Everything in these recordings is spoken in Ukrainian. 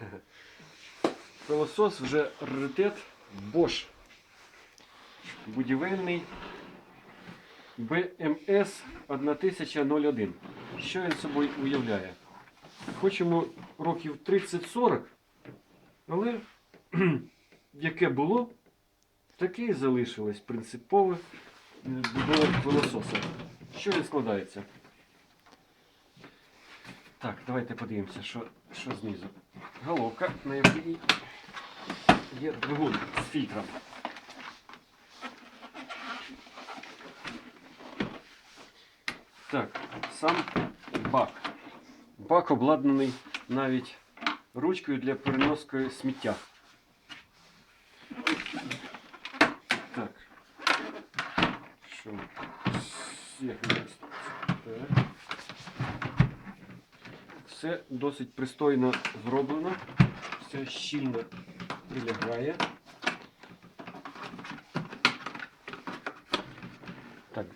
Пилосос вже раритет Bosch. Будівельний BMS 1001. Що він собою уявляє? Хочемо років 30-40, але яке було, таке і залишилось принципове е, пилососа. Що він складається? Так, давайте подивимося, що, що знизу. Головка, на якій є двигун з фільтром. Так, сам бак. Бак обладнаний навіть ручкою для переноски сміття. Так. Що? Нас? Так. Все досить пристойно зроблено. Все щільно прилягає. Так.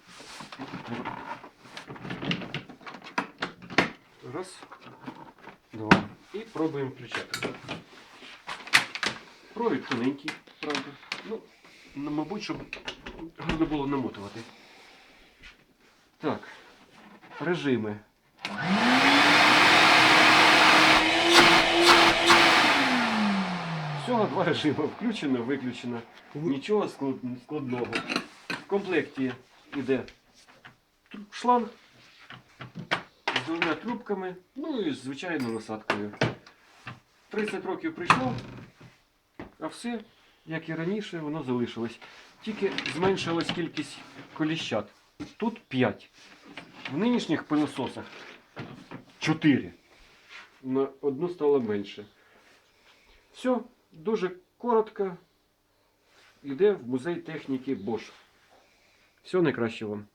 Раз, два. І пробуємо включати. Провід тоненький, правда. Ну, мабуть, щоб гарно було намотувати. Так. Режими. Всього два режими. Включено, виключено. Нічого складного. В комплекті йде шланг з двома трубками, ну і звичайно насадкою. 30 років прийшло, а все, як і раніше, воно залишилось. Тільки зменшилась кількість коліщат. Тут 5. В нинішніх пилососах 4. На одну стало менше. Все, дуже коротко. Йде в музей техніки Bosch. Всього найкращого вам.